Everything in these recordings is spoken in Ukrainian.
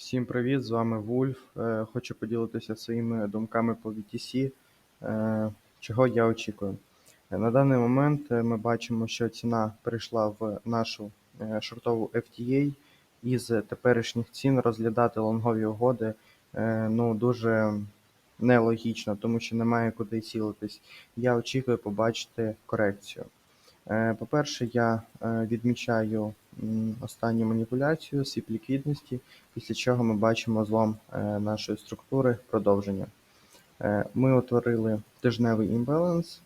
Всім привіт, з вами Вульф. Е, Хочу поділитися своїми думками по VTC, е, чого я очікую. Е, На даний момент ми бачимо, що ціна перейшла в нашу шортову FTA. Із теперішніх цін розглядати лонгові угоди ну, дуже нелогічно, тому що немає куди цілитись. Я очікую побачити корекцію. По-перше, я відмічаю останню маніпуляцію сіп ліквідності, після чого ми бачимо злом е, нашої структури продовження. Е, Ми утворили тижневий імбаланс,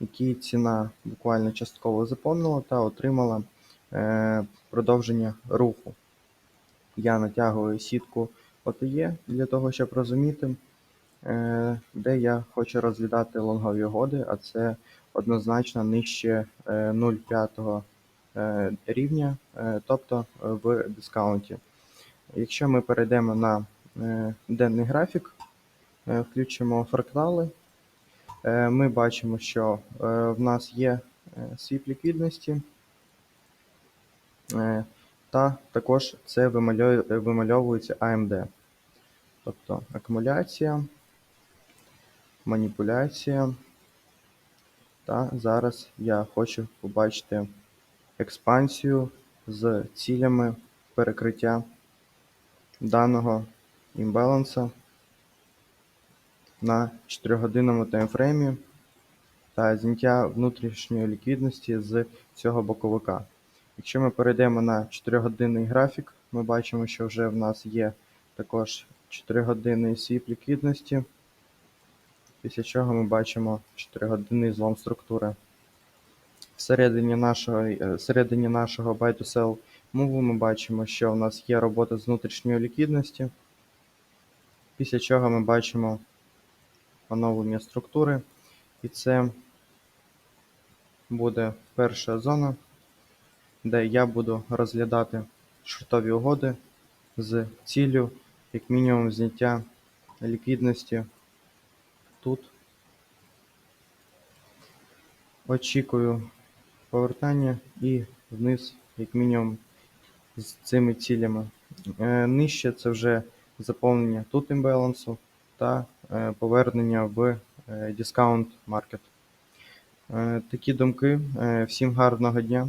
який ціна буквально частково заповнила та отримала е, продовження руху. Я натягую сітку OTE для того, щоб розуміти, де я хочу розглядати лонгові угоди, а це однозначно нижче е, 0,5 е, рівня, е, тобто е, в дискаунті. Якщо ми перейдемо на е, денний графік, е, включимо фрактали, е, ми бачимо, що е, в нас є е, свіп ліквідності, е, та також це вимальовується AMD. Тобто акумуляція, маніпуляція. Та зараз я хочу побачити експансію з цілями перекриття даного імбаланса на 4-годинному таймфреймі та зняття внутрішньої ліквідності з цього боковика. Якщо ми перейдемо на 4-годинний графік, ми бачимо, що вже в нас є також 4-годинний свіп ліквідності, після чого ми бачимо 4-годинний злом структури. Всередині нашого, е, всередині нашого buy to sell мову ми бачимо, що в нас є робота з внутрішньої ліквідності, після чого ми бачимо оновлення структури, і це буде перша зона, де я буду розглядати шортові угоди з ціллю, як мінімум, зняття ліквідності тут. Очікую повертання і вниз, як мінімум, з цими цілями. Е, Нижче це вже заповнення тут імбалансу та е, повернення в е, дискаунт маркет. Такі думки. Всім гарного дня.